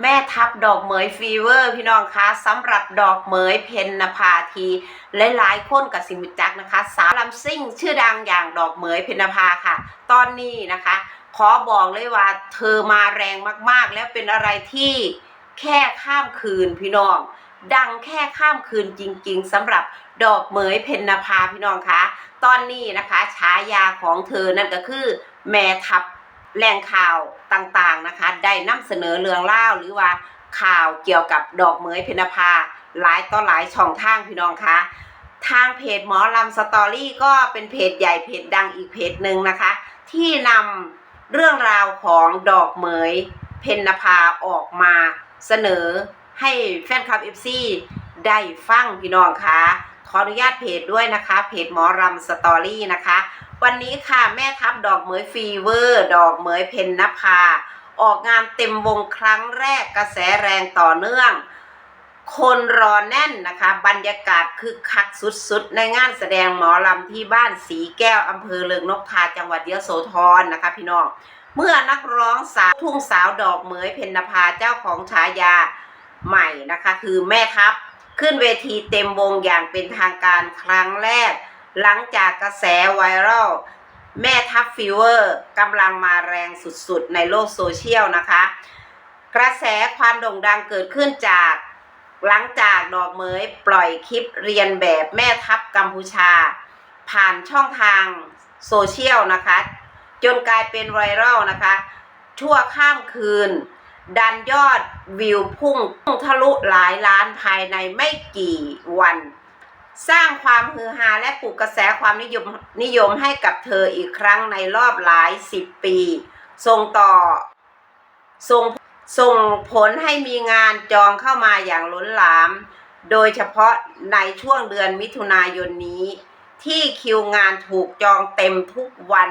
แม่ทับดอกเหมยฟีเวอร์ พี่น้องคะสำหรับดอกเหมยเพนนภาทีหลายๆคนกับสิมิจักนะคะ สาวลำซิ่งชื่อดังอย่างดอกเหมยเพนนภาค่ะ ตอนนี้นะคะ ขอบอกเลยว่าเธอมาแรงมากๆ แล้วเป็นอะไรที่แค่ข้ามคืนพี่น้อง ดังแค่ข้ามคืนจริง ๆสำหรับดอกเหมยเพนนภาพี่น้องคะตอนนี้นะคะฉายาของเธอนั่นก็คือ แม่ทัพแหล่งข่าว ต่างๆนะคะ ได้นำเสนอเรื่องเล่าหรือว่าข่าวเกี่ยวกับดอกเหมยเพนนภาหลายต่อหลายช่องทางพี่น้องคะทางเพจหมอลำสตอรี่ก็เป็นเพจใหญ่เพจดังอีกเพจหนึ่งนะคะ ที่นำเรื่องราวของดอกเหมยเพนนภาออกมาเสนอให้แฟนคลับเอฟซีได้ฟังพี่น้องคะ ขออนุญาตเพจด้วยนะคะ เพจหมอรำสตอรี่นะคะ วันนี้ค่ะแม่ทัพดอกเหมยฟีเวอร์ ดอกเหมยเพนนภา ออกงานเต็มวงครั้งแรกกระแสแรงต่อเนื่อง คนรอแน่นนะคะ บรรยากาศคึกคักสุดๆ ในงานแสดงหมอลำที่บ้านสีแก้วอำเภอเลิงนกทาจังหวัดยโสธรนะคะพี่น้อง เมื่อนักร้องสาวทุ่งสาวดอกเหมยเพนนภาเจ้าของฉายาใหม่นะคะ คือแม่ทัพ ขึ้นเวทีเต็มวงอย่างเป็นทางการครั้งแรก หลังจากกระแสไวรัลแม่ทัพฟีเวอร์กำลังมาแรงสุดๆ ในโลกโซเชียลนะคะ กระแสความโด่งดังเกิดขึ้นจากหลังจากดอกเมยปล่อยคลิปเรียนแบบแม่ทัพกัมพูชา ผ่านช่องทางโซเชียลนะคะ จนกลายเป็นไวรัลนะคะ ชั่วข้ามคืน ดันยอดวิวพุ่งพุ่งทะลุหลายล้านภายในไม่กี่วัน สร้างความฮือฮาและปลุกกระแสความนิยมนิยมให้กับเธออีกครั้งในรอบหลายสิบปี ส่งต่อส่งส่งผลให้มีงานจองเข้ามาอย่างล้นหลาม โดยเฉพาะในช่วงเดือนมิถุนายนนี้ ที่คิวงานถูกจองเต็มทุกวัน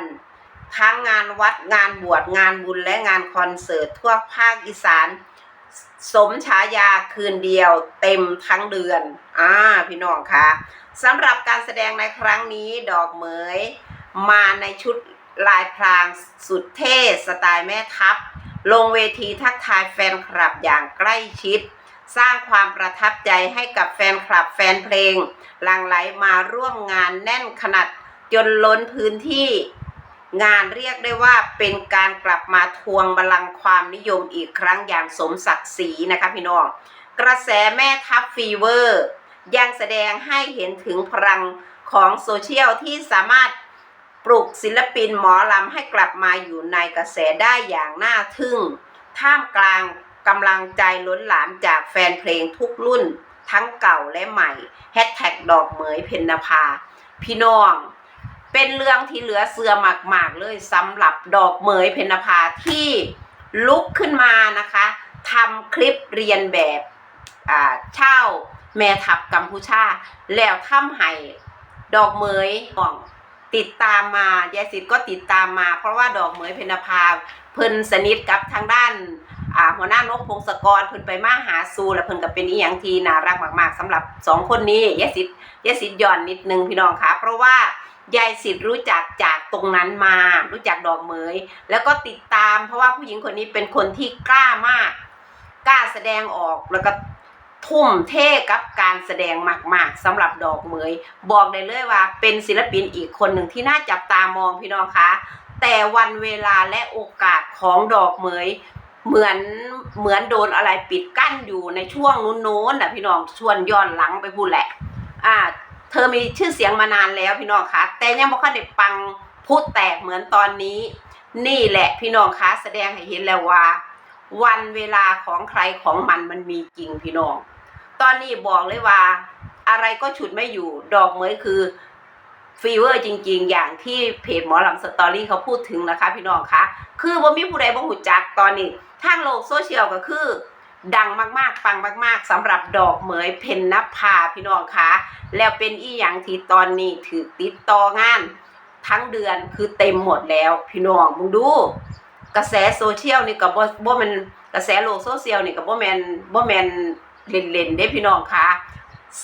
ทั้งงานวัดงานบวชงานบุญและงานคอนเสิร์ตทั่วภาคอีสาน สมฉายาคืนเดียวเต็มทั้งเดือนอ่าพี่น้องคะสำหรับการแสดงในครั้งนี้ดอกเหมย มาในชุดลายพรางสุดเท่สไตล์แม่ทัพ ลงเวทีทักทายแฟนคลับอย่างใกล้ชิด สร้างความประทับใจให้กับแฟนคลับแฟนเพลงหลั่งไหลมาร่วมงานแน่นขนาดจนล้นพื้นที่ งานเรียกได้ว่าเป็นการกลับมาทวงบัลลังก์ความนิยมอีกครั้งอย่างสมศักดิ์ศรีนะคะพี่น้อง กระแสแม่ทัพฟีเวอร์ ยังแสดงให้เห็นถึงพลังของโซเชียลที่สามารถปลุกศิลปินหมอลำให้กลับมาอยู่ในกระแสได้อย่างน่าทึ่ง ท่ามกลางกำลังใจล้นหลามจากแฟนเพลงทุกรุ่น ทั้งเก่าและใหม่แฮชแท็กดอกเหมยเพนนภา พี่น้อง เป็นเรื่องที่เหลือเสือมากๆเลยสำหรับดอกเหมยเพนนภาที่ลุกขึ้นมานะคะทำคลิปเรียนแบบเช่าแม่ทัพกัมพูชา แล้วทำให้ดอกเหมยอ่องติดตามมายายสิทธิ์ก็ติดตามมา เพราะว่าดอกเหมยเพนนภาเพิ่นสนิทกับทางด้านหัวหน้านกพงศกรเพิ่นไปมาหาสู่และเพิ่นก็เป็นอีหยังทีน่ารักมาก ๆสำหรับสองคนนี้ยายสิทธิ์ยายสิทธิ์ย้อนนิดนึงพี่น้องคะเพราะว่า ยายสิทธิ์รู้จักจากตรงนั้นมา รู้จักดอกเหมย แล้วก็ติดตามเพราะว่าผู้หญิงคนนี้เป็นคนที่กล้ามาก กล้าแสดงออกแล้วก็ทุ่มเทกับการแสดงมากๆสำหรับดอกเหมย บอกได้เลยว่าเป็นศิลปินอีกคนหนึ่งที่น่าจับตามองพี่น้องคะแต่วันเวลาและโอกาสของดอกเหมยเหมือนเหมือนโดนอะไรปิดกั้นอยู่ในช่วงนู้นๆนะพี่น้องชวนย้อนหลังไปพูดแหละ อ่า เธอมีชื่อเสียงมานานแล้วพี่น้องคะแต่ยังไม่ค่อยได้ปังพูดแตกเหมือนตอนนี้ นี่แหละพี่น้องคะแสดงให้เห็นแล้วว่า วันเวลาของใครของมันมันมีจริงพี่น้อง ตอนนี้บอกเลยว่า อะไรก็ฉุดไม่อยู่ดอกเหมยคือฟีเวอร์จริงๆ อย่างที่เพจหมอลำสตอรี่เขาพูดถึงนะคะ พี่น้องคะ คือบ่ามีผู้ใดบ่หูจักตอนนี้ทางโลกโซเชียลก็คือ ดังมากๆ ปังมาก ๆสำหรับดอกเหมยเพนนภาพี่น้องคะแล้วเป็นอีหยังที่ตอนนี้ถือติดต่องาน ทั้งเดือนคือเต็มหมดแล้วพี่น้องมึงดู กระแสโซเชียลนี่ก็บ่บ่แมันกระแสโลกโซเชียลนี่ก็บ่แมนบ่แมนเล่นๆเด้พี่น้องคะ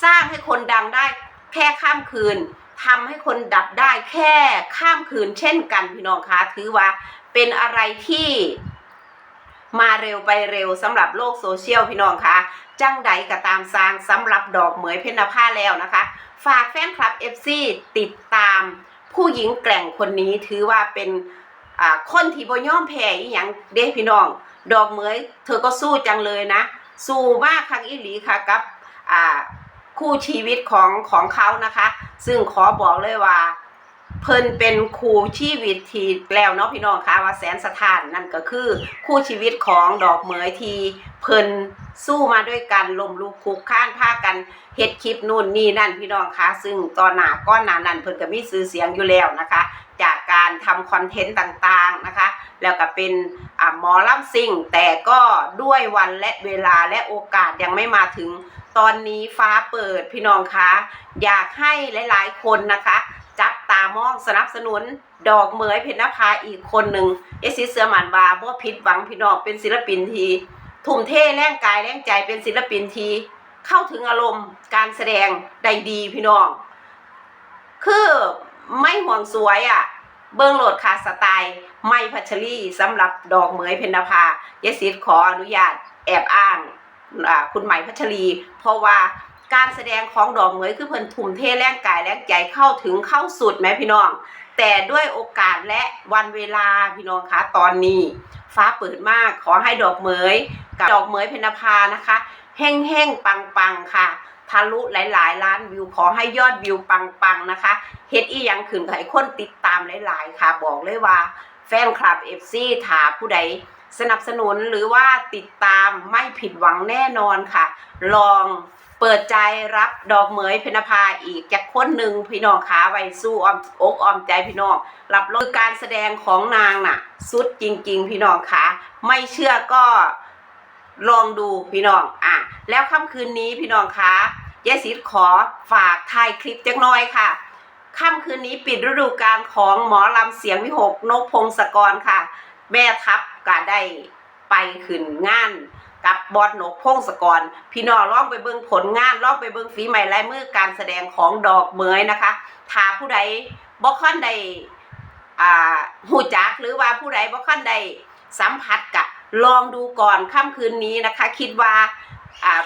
สร้างให้คนดังได้แค่ข้ามคืนทำให้คนดับได้แค่ข้ามคืนเช่นกันพี่น้องคะถือว่าเป็นอะไรที่ มาเร็วไปเร็วสำหรับโลกโซเชียลพี่น้องคะจังใดก็ตามสร้างสำหรับดอกเหมยเพญนภาแล้วนะคะ ฝากแฟนคลับ FC ติดตาม ผู้หญิงแกร่งคนนี้ถือว่าเป็นคนที่บ่ยอมแพ้อีหยังเด้พี่น้อง ดอกเหมย เธอก็สู้จังเลยนะ สู้มากครั้งอีหลีค่ะกับคู่ชีวิตของของเขานะคะ ซึ่งขอบอกเลยว่า เพิ่นเป็นคู่ชีวิตที่แล้วเนาะพี่น้องคะว่าแสนสถานนั่นก็คือคู่ชีวิตของดอกเหมยที่เพิ่นสู้มาด้วยกันลมลุกคุกข้านพากันเฮ็ดคลิปนู่นนี่นั่นพี่น้องคะซึ่งตอนหน้าก้อนหน้านั้นเพิ่นก็มีชื่อเสียงอยู่แล้วนะคะ จากการทำคอนเทนต์ต่างๆนะคะ แล้วก็เป็นอ่าหมอลำซิ่ง แต่ก็ด้วยวันและเวลาและโอกาสยังไม่มาถึงตอนนี้ฟ้าเปิดพี่น้องคะอยากให้หลายๆคนนะคะ จับตามองสนับสนุนดอกเหมยเพญนภาอีกคนหนึ่งเอซิเสือหมันบาบ่ผิดหวังพี่น้องเป็นศิลปินทีทุ่มเทแรงกายแรงใจเป็นศิลปินทีเข้าถึงอารมณ์การแสดงได้ดีพี่น้อง คือไม่ห่วงสวยอะ่ะ เบิ้งโหลดคาสไตล์ไม่พัชรีสำหรับดอกเหมยเพญนภาเยสิทขออนุญาตแอบอ้างคุณใหม่พัชรี เพราะว่า การแสดงของดอกเหมยคือเพิ่นทุ่มเทแรงกายแรงใจเข้าถึงเข้าสุดแหมพี่น้อง แต่ด้วยโอกาสและวันเวลาพี่น้องคะตอนนี้ ฟ้าเปิดมากขอให้ดอกเหมยกับดอกเหมยเพนภานะคะเฮ่งเฮ่งปังปังๆค่ะทะลุหลายๆล้านวิวขอให้ยอดวิวปังปังๆนะคะเฮ็ดอีหยังขึ้นให้คนติดตามหลายๆ ค่ะ บอกเลยว่า แฟนคลับ FC ถาผู้ใด สนับสนุนหรือว่าติดตามไม่ผิดหวังแน่นอนค่ะ ลองเปิดใจรับดอกเหมยเพนภาอีกจากคนหนึ่งพี่น้องขาไว้สู้ออมอกออมใจพี่น้องรับรองคือการแสดงของนางน่ะ สุดจริง ๆ พี่น้องคะไม่เชื่อก็ลองดูพี่น้องอะแล้วค่ำคืนนี้พี่น้องคะยายศิษขอฝากถ่ายคลิปจักน่อยค่ะค่ำคืนนี้ปิดฤดูกาลของหมอลำเสียงวิหกนกพงศกรค่ะ แม่ทัพ ก็ได้ไปขึ้นงานกับบอดนกพงศกร พี่น้องลองไปเบิ่งผลงานลองไปเบิ่งฝีใหม่ลายมือการแสดงของดอกเมยนะคะถ้าผู้ใดบ่ค่อนใดอ่าหูจักหรือว่าผู้ใดบ่ค่อนใดสัมผัสกะลองดูก่อนค่ำคืนนี้นะคะ คิดว่าอ่า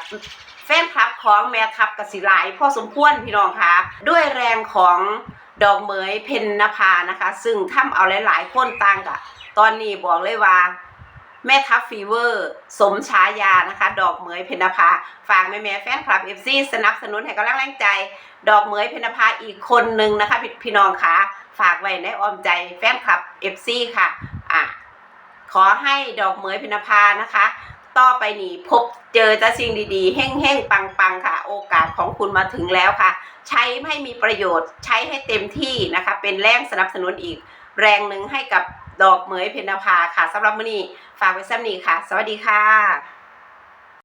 แฟนคลับของแม่ทัพกสิลายพอสมควรพี่น้องคะด้วยแรงของดอกเหมยเพนนภานะคะ ซึ่งทำเอาหลายๆคนต่างกะ ตอนนี้บอกเลยว่า แม่ทัพฟีเวอร์ สมฉายานะคะ ดอกเหมยเพนภาฝากแม่แม่แฟนคลับเอฟซีสนับสนุนให้กำลังแรงใจ ดอกเหมยเพนภาอีกคนหนึ่งนะคะ พี่พี่น้องคะฝากไว้ในอ้อมใจแฟนคลับเอฟซีค่ะอะ ขอให้ดอกเหมยเพนภานะคะต่อไปนี้พบเจอแต่สิ่งดีๆเฮ่งๆปังๆค่ะ โอกาสของคุณมาถึงแล้วค่ะ ใช้ให้มีประโยชน์ใช้ให้เต็มที่นะคะ เป็นแรงสนับสนุนอีก แรงหนึ่งให้กับ ดอกเหมยเพนภาค่ะสำหรับมื้อนี้ฝากไว้ซ้ำนี้ค่ะ สวัสดีค่ะ